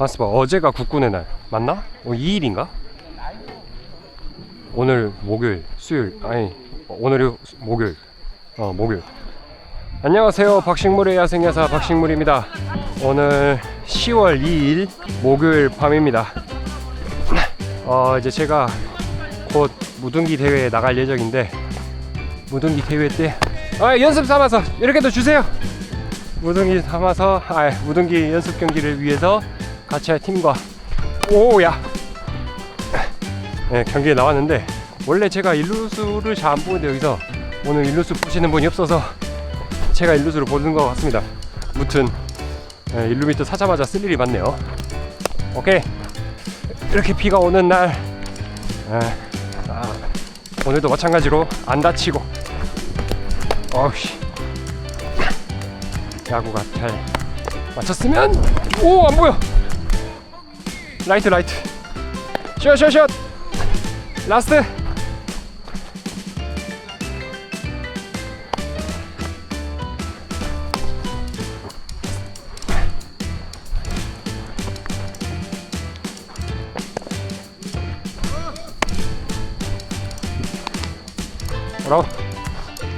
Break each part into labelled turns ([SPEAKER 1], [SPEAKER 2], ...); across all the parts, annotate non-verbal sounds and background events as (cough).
[SPEAKER 1] 반스바 어제가 국군의 날. 맞나? 어, 2일인가? 오늘 목요일 수요일. 아니 어, 오늘이 목요일. 어 목요일. 안녕하세요. 박식물의 야생야사 박식물입니다. 오늘 10월 2일 목요일 밤입니다. 어 이제 제가 곧 무등기 대회에 나갈 예정인데 무등기 대회 때 아, 연습 삼아서 이렇게도 주세요. 무등기 삼아서 아 무등기 연습 경기를 위해서 같이 할 팀과 오야 네, 경기에 나왔는데 원래 제가 일루수를 잘 안 보는데 여기서 오늘 일루수 보시는 분이 없어서 제가 일루수를 보는 것 같습니다. 무튼 네, 일루미터 사자마자 쓸 일이 많네요. 오케이 이렇게 비가 오는 날 네, 아, 오늘도 마찬가지로 안 다치고 어우씨 야구가 잘 맞췄으면 오 안 보여 라이트 라이트. 슛슛슛. 라스트.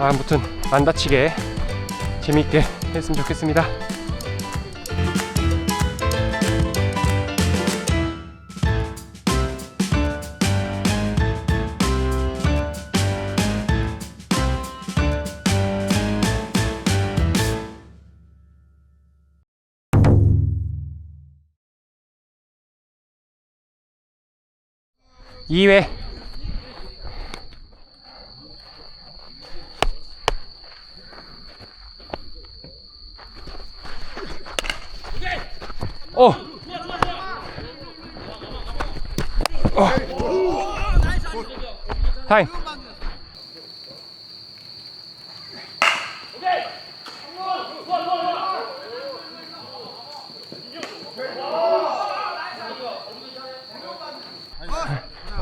[SPEAKER 1] 아, 아무튼 안 다치게 재밌게 했으면 좋겠습니다 이회 어. 어. 타임.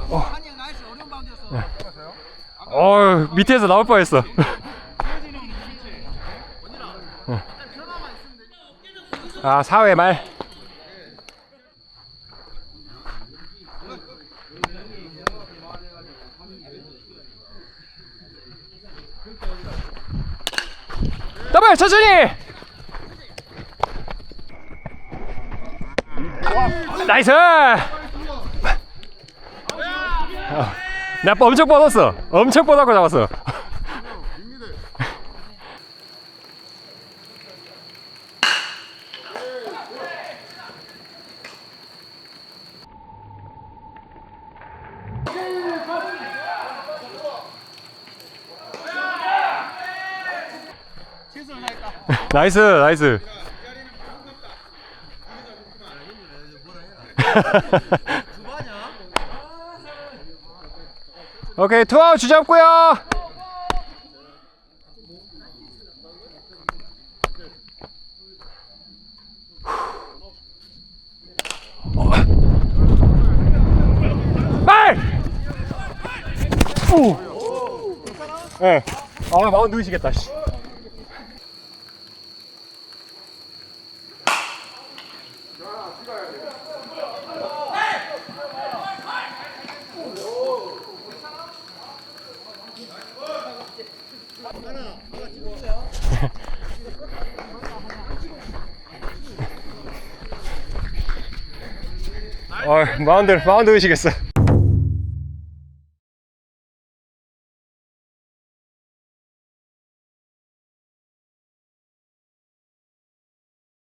[SPEAKER 2] 한영 나이스 어려운 방이었어.
[SPEAKER 1] 어 밑에서 나올 뻔했어. (laughs) 아 4회 말. 더블 천천히. 나이스. 나 엄청 뻗었어. 엄청 뻗었고 잡았어. (laughs) 나이스, 나이스. (laughs) 오케이, 투아웃 주잡고요. 말! 오! 예. 아, 마운드 으시겠다, 씨. 어, 마운드, 마운드 으시겠어.